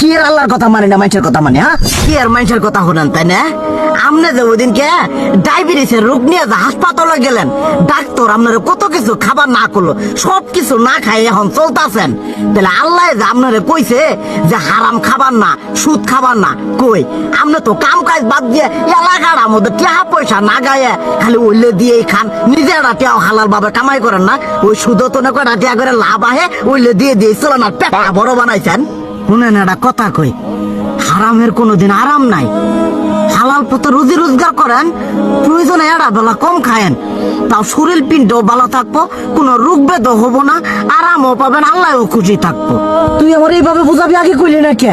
কি আল্লাহর কথা মানে না মানুষের কথা মানে হ্যাঁ? কি আর মানুষের কথা তাই না? যে ডায়াবেটিসের রোগ নিয়ে হাসপাতালে গেলেন, ডাক্তার কত কিছু খাবার না করল, সব কিছু না খাই এখন চলতেছেন। তাহলে আল্লাহ যে কইছে যে হারাম খাবার না, সুদ খাবার না, কই? তো কাম কাজ বাদ দিয়ে এলাকার মধ্যে টিহা পয়সা না গায়ে, খালি ওইলে দিয়েই খান নিজেরা টিয়াও হালাল ভাবে কামাই করেন না, ওই সুদ তো না টিয়া করে লাভ আহে ওইলে দিয়ে দিয়ে চলেন পেটা বড় বানাইছেন। শুনেন একটা কথা কই। হারামের কোনো দিন আরাম নাই। হালাল পথে রুজি রোজগার করেন, প্রয়োজনে এড়া বেলা কম খায়েন। তাও শরীর পিণ্ড ভালো থাকব, কোনো রোগ বেদ হব না, আরামও পাবেন, আল্লাহও খুশি থাকব। তুই আমার এইভাবে বুঝাবি আগে কইলি না কে?